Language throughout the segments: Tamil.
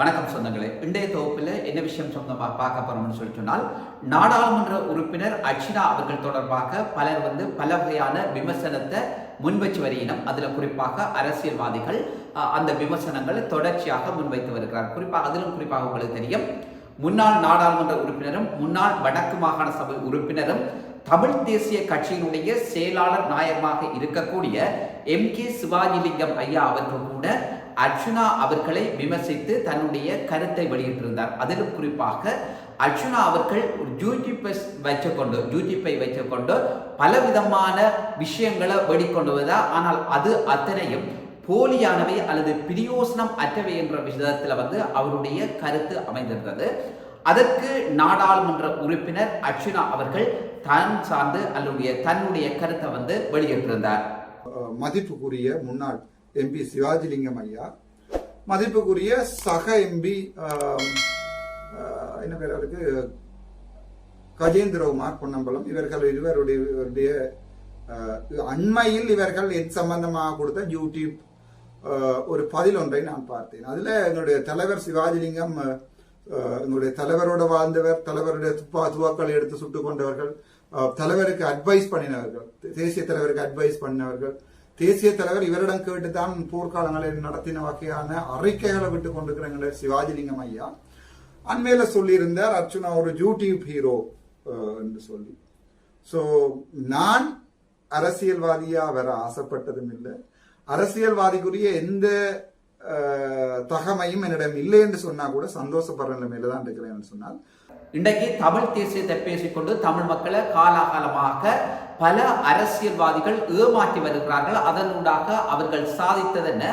வணக்கம் சொந்தங்களே. இன்றைய தொகுப்பில் என்ன விஷயம் சொந்தமாக பார்க்க போறோம்னு சொல்லி சொன்னால் நாடாளுமன்ற உறுப்பினர் அர்ச்சினா அவர்கள் தொடர்பாக பலர் வந்து பல வகையான விமர்சனத்தை முன்வச்சு வருகினம் அதில் குறிப்பாக அரசியல்வாதிகள் அந்த விமர்சனங்களை தொடர்ச்சியாக முன்வைத்து வருகிறார். குறிப்பாக அதிலும் குறிப்பாக உங்களுக்கு தெரியும் முன்னாள் நாடாளுமன்ற உறுப்பினரும் முன்னாள் வடக்கு மாகாண சபை உறுப்பினரும் தமிழ் தேசிய கட்சியினுடைய செயலாளர் நாயகமாக இருக்கக்கூடிய எம் கே சிவாஜிலிங்கம் ஐயா அவர்கள் கூட அர்ஜுனா அவர்களை விமர்சித்து தன்னுடைய கருத்தை வெளியிட்டிருந்தார். அதிலும் குறிப்பாக அர்ஜுனா அவர்கள் ஒரு யூடியூப்பை வச்சுக்கொண்டு ஜூஜிப்பை வச்சுக்கொண்டு பலவிதமான விஷயங்களை வெளிக்கொண்டு வருதா ஆனால் அது அத்தனையும் போலியானவை அல்லது பிரியோசனம் அற்றவை என்ற விதத்தில் வந்து அவருடைய கருத்து அமைந்திருந்தது. அதற்கு நாடாளுமன்ற உறுப்பினர் அர்ஜுனா அவர்கள் தான் சார்ந்து அல்லது தன்னுடைய கருத்தை வந்து வெளியிட்டிருந்தார். மதிப்புக்குரிய முன்னாள் எம்பி சிவாஜிலிங்கம் ஐயா. மதிப்புக்குரிய சக எம்பி என்ன பேர் அவருக்கு? கஜேந்திரகுமார் பொன்னம்பலம் இவர்கள் இருவருடைய இவருடைய, அண்மையில் இவர்கள் எது சம்பந்தமாக கொடுத்த யூடியூப் ஒரு பதில் ஒன்றை நான் பார்த்தேன். அதுல எங்களுடைய தலைவர் சிவாஜிலிங்கம் எங்களுடைய தலைவரோட வாழ்ந்தவர் தலைவருடைய துப்பா துவாக்களை எடுத்து சுட்டுக் கொண்டவர்கள் தலைவருக்கு அட்வைஸ் பண்ணினவர்கள் தேசிய தலைவருக்கு அட்வைஸ் பண்ணினவர்கள் தேசிய தலைவர் இவரிடம் கேட்டுத்தான் போர்க்காலங்களில் நடத்தின வகையான அறிக்கைகளை விட்டு கொண்டிருக்கிற சிவாஜிலிங்கம் ஐயா. அண்மையில சொல்லியிருந்தார் அர்ச்சுனா ஒரு யூடியூப் ஹீரோ என்று சொல்லி. ஸோ நான் அரசியல்வாதியா வர ஆசைப்பட்டதும் இல்லை. அரசியல்வாதிக்குரிய எந்த தகமையும் என்னிடம் இல்லை என்று சொன்னா கூட சந்தோஷப்படுற நிலைமையில தான் இருக்கிறேன் சொன்னால் இன்றைக்கு தமிழ் தேசியத்தை பேசிக்கொண்டு தமிழ் மக்களை காலாகாலமாக பல அரசியல்வாதிகள் ஏமாற்றி வருகிறார்கள். அதனூடாக அவர்கள் சாதித்ததென்ன?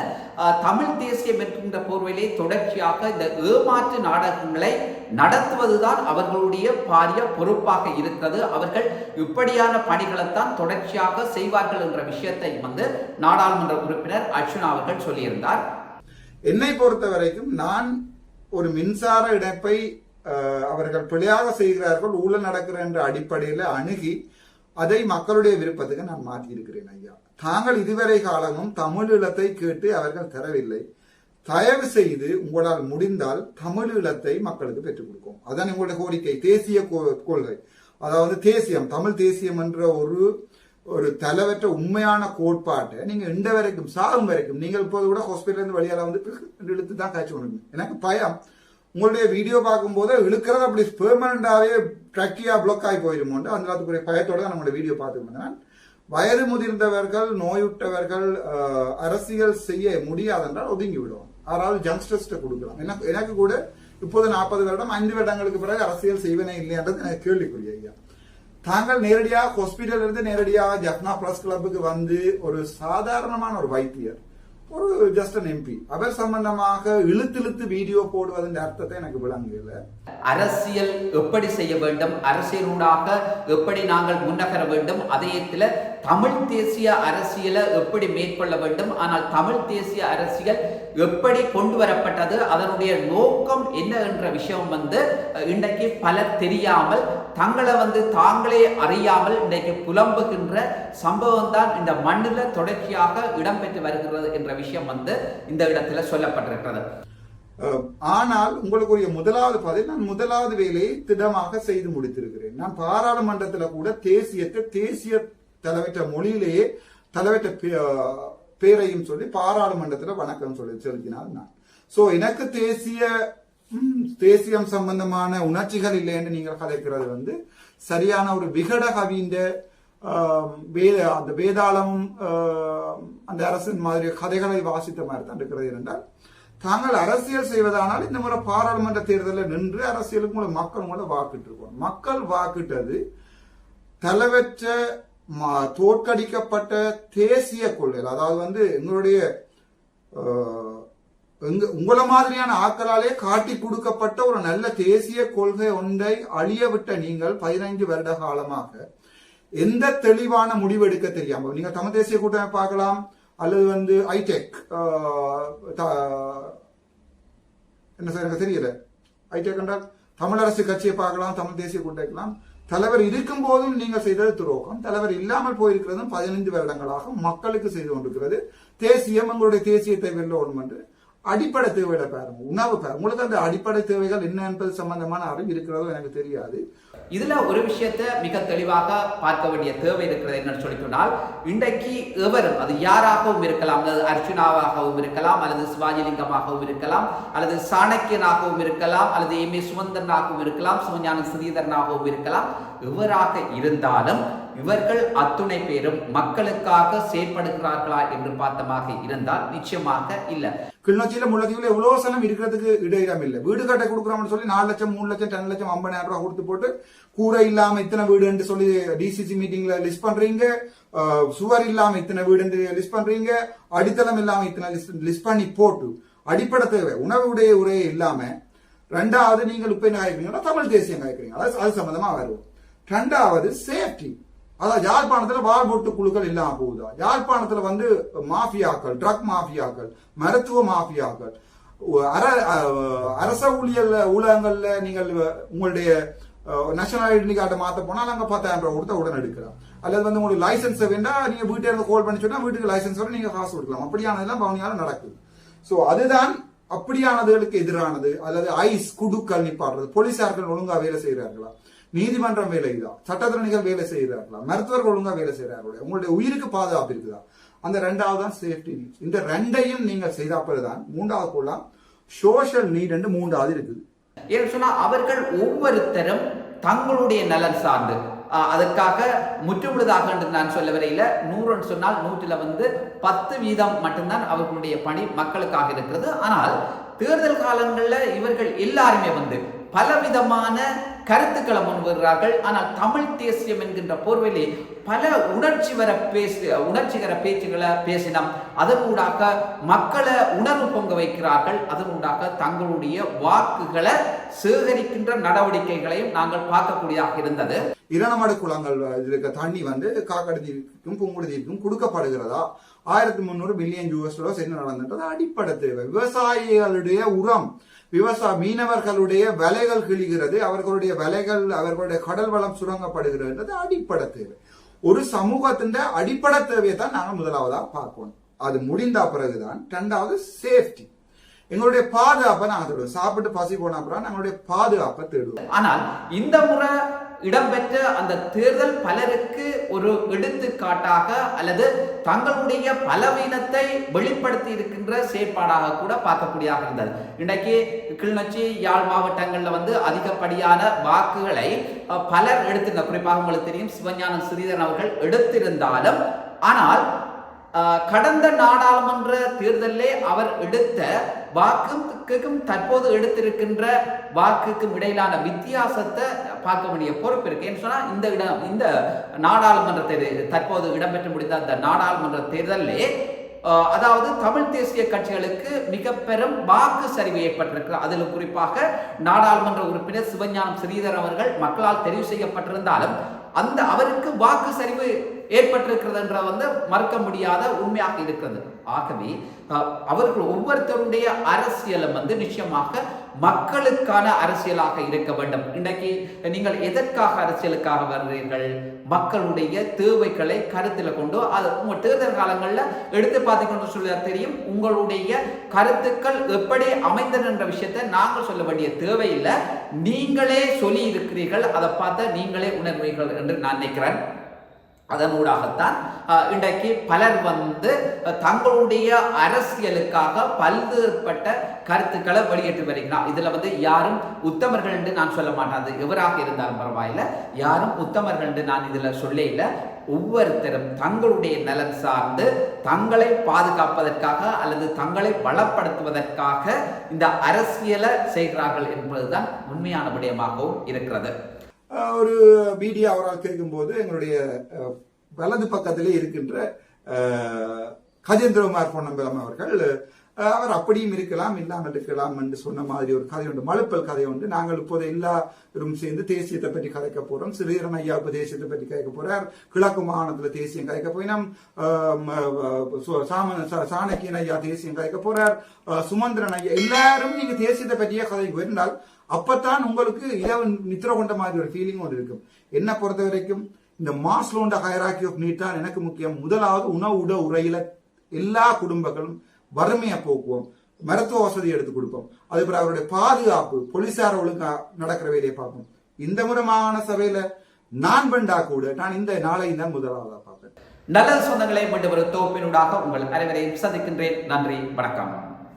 தமிழ் தேசியம் என்கின்ற போர்வையிலே தொடர்ச்சியாக இந்த ஏமாற்று நாடகங்களை நடத்துவதுதான் அவர்களுடைய பாரிய பொறுப்பாக இருக்கிறது. அவர்கள் இப்படியான பணிகளைத்தான் தொடர்ச்சியாக செய்வார்கள் என்ற விஷயத்தை வந்து நாடாளுமன்ற உறுப்பினர் அர்ச்சுனா அவர்கள் சொல்லியிருந்தார். என்னை பொறுத்த வரைக்கும் நான் ஒரு மின்சார இணைப்பை அவர்கள் பிழையாக செய்கிறார்கள் ஊழல் நடக்கிற என்ற அடிப்படையில் அணுகி அதை மக்களுடைய விருப்பத்துக்கு நான் மாற்றி இருக்கிறேன் ஐயா. தாங்கள் இதுவரை காலமும் தமிழீழத்தை கேட்டு அவர்கள் தரவில்லை. தயவு செய்து உங்களால் முடிந்தால் தமிழீழத்தை மக்களுக்கு பெற்றுக் கொடுக்கும். அதான் உங்களுடைய கோரிக்கை. தேசிய கொள்கை. அதாவது தேசியம் தமிழ் தேசியம் என்ற ஒரு ஒரு தலைவற்ற உண்மையான கோட்பாட்டை நீங்க இந்த வரைக்கும் சாகும் வரைக்கும் நீங்கள் இப்போது கூட ஹாஸ்பிட்டல் இருந்து வெளியால வந்து இழுத்து தான் காய்ச்சி கொடுங்க எனக்கு பயம். உங்களுடைய வீடியோ பார்க்கும்போது இழுக்கிறது அப்படி பெர்மனண்டாகவே ட்ரக்கியா பிளாக் ஆகி போயிடுமோண்டு அந்த அதுக்குரிய பயத்தோட தான் நம்மளோட வீடியோ பார்த்துருந்தேன் வயது முதிர்ந்தவர்கள் நோயுற்றவர்கள் அரசியல் செய்ய முடியாதென்றால் ஒதுங்கி விடுவோம். யாராவது ஜங்ஸ்டர்ஸ்ட கொடுக்கலாம். எனக்கு எனக்கு கூட இப்போது நாற்பது வருடம் ஐந்து வருடங்களுக்கு பிறகு அரசியல் செய்வனே இல்லைன்றது எனக்கு கேள்விக்குரிய ஐயா. தாங்கள் நேரடியாக ஹாஸ்பிட்டல் இருந்து நேரடியாக ஜப்னா பிரஸ் கிளப்புக்கு வந்து ஒரு சாதாரணமான ஒரு வைத்தியர். ஒரு ஜஸ்ட் அன் எம்பி அவர் சம்பந்தமாக இழுத்து இழுத்து வீடியோ போடுவதன் அர்த்தத்தை எனக்கு விளங்கல. அரசியல் எப்படி செய்ய வேண்டும்? அரசியலூடாக எப்படி நாங்கள் முன்னகர வேண்டும்? அதயத்தில் தமிழ் தேசிய அரசியலை எப்படி மேற்கொள்ள வேண்டும்? ஆனால் தமிழ் தேசிய அரசியல் எப்படி கொண்டு வரப்பட்டது? அதனுடைய நோக்கம் என்ன என்ற விஷயம் வந்து இன்றைக்கு பலர் தெரியாமல் தங்களை வந்து தாங்களே அறியாமல் இன்றைக்கு புலம்புகின்ற சம்பவம் தான் இந்த மண்ணில் தொடர்ச்சியாக இடம்பெற்று வருகிறது என்ற விஷயம் வந்து இந்த இடத்துல சொல்லப்பட்டிருக்கிறது. ஆனால் உங்களுக்குரிய முதலாவது பதில் நான் முதலாவது வேலையை திடமாக செய்து முடித்திருக்கிறேன். நான் பாராளுமன்றத்தில் கூட தேசியத்தை தேசிய தலைவற்ற மொழியிலேயே தலைவற்ற பே- பேரையும் சொல்லி பாராளுமன்றத்தில் வணக்கம் சொல்லி செலுத்தினார் நான். சோ எனக்கு தேசிய தேசியம் சம்பந்தமான உணர்ச்சிகள் இல்லை என்று நீங்கள் கதைக்கிறது வந்து சரியான ஒரு விகட கவிந்த வேத அந்த வேதாளம் அந்த அரசின் மாதிரி கதைகளை வாசித்த மாதிரி தான் இருக்கிறது என்றால் தாங்கள் அரசியல் செய்வதானால் இந்த முறை பாராளுமன்ற தேர்தலில் நின்று அரசியலுக்கு உங்களை மக்கள் உங்களை வாக்கிட்டு இருக்கோம். மக்கள் வாக்கிட்டது தலைவற்ற தோற்கடிக்கப்பட்ட தேசிய கொள்கைகள் அதாவது வந்து எங்களுடைய ஆஹ், உங்கள மாதிரியான ஆட்களாலே காட்டி கொடுக்கப்பட்ட ஒரு நல்ல தேசிய கொள்கை ஒன்றை அழிய விட்ட நீங்கள் பதினைந்து வருட காலமாக எந்த தெளிவான முடிவு எடுக்க தெரியாம நீங்க தமிழ் தேசிய கூட்டமை பார்க்கலாம் அல்லது வந்து ஐடெக் என்ன சார் எனக்கு தெரியல. ஐடெக் என்றால் தமிழரசு கட்சியை பார்க்கலாம் தமிழ் தேசிய கூட்டமைக்கலாம் தலைவர் இருக்கும் போதும் நீங்கள் செய்தது துரோகம். தலைவர் இல்லாமல் போயிருக்கிறதும் பதினைந்து வருடங்களாக மக்களுக்கு செய்து கொண்டிருக்கிறது. தேசியம் எங்களுடைய தேசியத்தை வெல்ல என்று. அடிப்படை தேவைகளை பாருங்க. உணவு பாருங்க. உங்களுக்கு அந்த அடிப்படை தேவைகள் என்ன என்பது சம்பந்தமான அறிவு இருக்கிறதோ எனக்கு தெரியாது. இதுல ஒரு விஷயத்தை மிக தெளிவாக பார்க்க வேண்டிய தேவை இருக்கிறது என்னன்னு சொல்லி சொன்னால் இன்றைக்கு எவரும் அது யாராகவும் இருக்கலாம் அல்லது அர்ஜுனாவாகவும் இருக்கலாம் அல்லது சிவாஜிலிங்கமாகவும் இருக்கலாம் அல்லது சாணக்கியனாகவும் இருக்கலாம் அல்லது எம் ஏ சுமந்தனாகவும் இருக்கலாம் சிவஞான ஸ்ரீதரனாகவும் இருக்கலாம் எவராக இருந்தாலும் இவர்கள் அத்துணை பேரும் மக்களுக்காக செயற்படுகிறார்களா என்று பார்த்தமாக இருந்தால் நிச்சயமாக இல்லை. கிளிநொச்சியில முள்ளத்தீவுல எவ்வளவு சனம் இருக்கிறதுக்கு இடம் இல்லை. வீடு கட்ட கொடுக்குறோம்னு சொல்லி நாலு லட்சம் மூணு லட்சம் ரெண்டு லட்சம் ஐம்பதாயிரம் ரூபாய் கொடுத்து போட்டு கூரை இல்லாம இத்தனை வீடுன்னு சொல்லி டிசிசி மீட்டிங்ல லிஸ்ட் பண்றீங்க. சுவர் இல்லாம இத்தனை வீடுன்னு லிஸ்ட் பண்றீங்க. அடித்தளம் இல்லாம இத்தனை லிஸ்ட் பண்ணி போட்டு அடிப்படை தேவை. உணவுடைய உரையே இல்லாம ரெண்டாவது நீங்கள் இப்ப என்ன காய்க்கிறீங்கன்னா தமிழ் தேசியம் காய்க்கிறீங்க அது அது சம்பந்தமா வருவோம். ரெண்டாவது சேஃப்டி அதான் யாழ்ப்பாணத்துல வாழ்வொட்டு குழுக்கள் இல்லாம போகுதா? யாழ்ப்பாணத்துல வந்து மாஃபியாக்கள் ட்ரக் மாஃபியாக்கள் மருத்துவ மாஃபியாக்கள். அர அரச ஊழியர் ஊழகங்கள்ல நீங்கள் உங்களுடைய நேஷனல் ஐடென்டி கார்டை மாத்த போனால் அங்க பத்தாயிரம் ரூபாய் கொடுத்தா உடனே எடுக்கலாம். அல்லது வந்து உங்களுக்கு லைசன்ஸ் வேண்டா நீங்க வீட்டை இருந்து கால் பண்ணி சொன்னா வீட்டுக்கு லைசன்ஸ் வர நீங்க காசு கொடுக்கலாம். அப்படியானதெல்லாம் பவனியால நடக்குது. ஸோ அதுதான் அப்படியானதுகளுக்கு எதிரானது. அல்லது ஐஸ் குடுக்கல் நிப்பாடுறது போலீசார்கள் ஒழுங்கா வேலை செய்கிறார்களா நீதிமன்றம் வேலை இதா சட்டத்திறனிகள் வேலை செய்கிறார்களா? மருத்துவர்கள் ஒழுங்கா வேலை செய்கிறார்களா? உங்களுடைய உயிருக்கு பாதுகாப்பு இருக்குதா? அந்த ரெண்டாவது தான் சேஃப்டி நீட் இந்த ரெண்டையும் நீங்கள் செய்த பிறகுதான் மூன்றாவது போலாம் சோஷியல் நீட் என்று மூன்றாவது இருக்குது. ஏன்னு சொன்னா அவர்கள் ஒவ்வொருத்தரும் தங்களுடைய நலன் சார்ந்து அதற்காக முற்றுமுழுதாக என்று நான் சொல்ல வரையில நூறுன்னு சொன்னால் நூற்றில் வந்து பத்து வீதம் மட்டும்தான் அவர்களுடைய பணி மக்களுக்காக இருக்கிறது. ஆனால் தேர்தல் காலங்களில் இவர்கள் எல்லாருமே வந்து பலவிதமான கருத்துக்களை முன்வருகிறார்கள் ஆனால் தமிழ் தேசியம் என்கின்ற போர்வையிலே பல உணர்ச்சி வர பேசு உணர்ச்சிகர பேச்சுகளை பேசினோம். அதனூடாக மக்களை உணர்வு பொங்க வைக்கிறார்கள். அதனூடாக தங்களுடைய வாக்குகளை சேகரிக்கின்ற நடவடிக்கைகளையும் நாங்கள் பார்க்கக்கூடியதாக இருந்தது. இரணமடு குளங்கள் இருக்க தண்ணி வந்து காக்கடத்தீவுக்கும் பூங்குடிதீவுக்கும் கொடுக்கப்படுகிறதா? ஆயிரத்தி முந்நூறு பில்லியன் யூஎஸ் என்ன நடந்தது? அடிப்படை தேவை. விவசாயிகளுடைய உரம் விவசாய மீனவர்களுடைய வலைகள் கிழிகிறது அவர்களுடைய வலைகள் அவர்களுடைய கடல் வளம் சுரங்கப்படுகிறது அடிப்படை தேவை. ஒரு சமூகத்தின் அடிப்படை தேவையை தான் நாங்கள் முதலாவதா பார்க்கணும். அது முடிந்த பிறகுதான். ரெண்டாவது சேஃப்டி எங்களுடைய பாதுகாப்பை நாங்கள் தேடுவோம். சாப்பிட்டு பசி போன அப்புறம் நாங்களுடைய பாதுகாப்பை தேடுவோம். ஆனால் இந்த முறை இடம்பெற்ற அந்த தேர்தல் பலருக்கு ஒரு எடுத்துக்காட்டாக அல்லது தங்களுடைய பலவீனத்தை வெளிப்படுத்தி இருக்கின்ற செயற்பாடாக கூட பார்க்கக்கூடியதாக இருந்தது. இன்றைக்கு கிளிநொச்சி யாழ் மாவட்டங்களில் வந்து அதிகப்படியான வாக்குகளை பலர் எடுத்திருந்த குறிப்பாக உங்களுக்கு தெரியும் சிவஞானம் ஸ்ரீதரன் அவர்கள் எடுத்திருந்தாலும் ஆனால் கடந்த நாடாளுமன்ற தேர்தலிலே அவர் எடுத்த வாக்குக்கும் தற்போது எடுத்திருக்கின்ற வாக்குக்கும் இடையிலான வித்தியாசத்தை பார்க்க வேண்டிய பொறுப்பு இருக்கு. ஏன்னு இந்த இடம் இந்த நாடாளுமன்ற தேர்தல் தற்போது இடம்பெற்று முடிந்த அந்த நாடாளுமன்ற தேர்தலிலே அதாவது தமிழ் தேசிய கட்சிகளுக்கு மிக பெரும் வாக்கு சரிவு ஏற்பட்டிருக்கிறது அதில் குறிப்பாக நாடாளுமன்ற உறுப்பினர் சிவஞானம் ஸ்ரீதர் அவர்கள் மக்களால் தெரிவு செய்யப்பட்டிருந்தாலும் அந்த அவருக்கு வாக்கு சரிவு ஏற்பட்டிருக்கிறது என்ற வந்து மறுக்க முடியாத உண்மையாக இருக்கிறது. ஆகவே அவர்கள் ஒவ்வொருத்தருடைய அரசியலும் வந்து நிச்சயமாக மக்களுக்கான அரசியலாக இருக்க வேண்டும். இன்றைக்கு நீங்கள் எதற்காக அரசியலுக்காக வர்றீர்கள்? மக்களுடைய தேவைகளை கருத்தில் கொண்டு அது உங்க தேர்தல் காலங்களில் எடுத்து பார்த்தீங்கன்னு சொல்ல தெரியும். உங்களுடைய கருத்துக்கள் எப்படி அமைந்தன என்ற விஷயத்தை நாங்கள் சொல்ல வேண்டிய தேவையில்லை. நீங்களே சொல்லி இருக்கிறீர்கள் அதை பார்த்து நீங்களே உணர்வீர்கள் என்று நான் நினைக்கிறேன். அதனூடாகத்தான் இன்றைக்கு பலர் வந்து தங்களுடைய அரசியலுக்காக பல்வேறுபட்ட கருத்துக்களை வெளியிட்டு வருகிறார். இதில் வந்து யாரும் உத்தமர்கள் என்று நான் சொல்ல மாட்டேன் அது எவராக இருந்தாலும் பரவாயில்ல. யாரும் உத்தமர்கள் என்று நான் இதில் சொல்ல இல்லை ஒவ்வொருத்தரும் தங்களுடைய நலன் சார்ந்து தங்களை பாதுகாப்பதற்காக அல்லது தங்களை பலப்படுத்துவதற்காக இந்த அரசியலை செய்கிறார்கள் என்பதுதான் உண்மையான விடயமாகவும் இருக்கிறது. ஒரு மீடியா அவரால் கேட்கும்போது எங்களுடைய வலது பக்கத்திலே இருக்கின்ற கஜேந்திரகுமார் பொன்னம்பலம் அவர்கள் அவர் அப்படியும் இருக்கலாம் இல்லாமல் இருக்கலாம் என்று சொன்ன மாதிரி ஒரு கதை உண்டு. மழுப்பல் கதை உண்டு. நாங்கள் இப்போது எல்லாரும் சேர்ந்து தேசியத்தை பற்றி கதைக்க போறோம். ஸ்ரீரன் ஐயா இப்போ தேசியத்தை பற்றி கதைக்க போறார். கிழக்கு மாகாணத்துல தேசியம் கதைக்க போயினோம். சாணக்கியன் ஐயா தேசியம் கதைக்க போறார். சுமந்திரன் ஐயா எல்லாரும் நீங்க தேசியத்தை பற்றியே கதை இருந்தால் அப்பத்தான் உங்களுக்கு இரவு நித்திர கொண்ட மாதிரி ஒரு ஃபீலிங் ஒன்று இருக்கும். என்ன பொறுத்த வரைக்கும் இந்த மாஸ்லோண்ட ஹயராக்கி ஆஃப் நீட் தான் எனக்கு முக்கியம். முதலாவது உணவு உட உரையில எல்லா குடும்பங்களும் வறுமையை போக்குவோம். மருத்துவ வசதி எடுத்து கொடுப்போம். அது பிறகு அவருடைய பாதுகாப்பு போலீசார் ஒழுங்கா நடக்கிற வேலையை பார்ப்போம். இந்த முறை மாகாண சபையில நான் பண்டா கூட நான் இந்த நாளை தான் முதலாவதா பார்ப்பேன். நல்ல சொந்தங்களை மீண்டும் ஒரு தொகுப்பினூடாக உங்கள் அனைவரையும் சந்திக்கின்றேன். நன்றி வணக்கம்.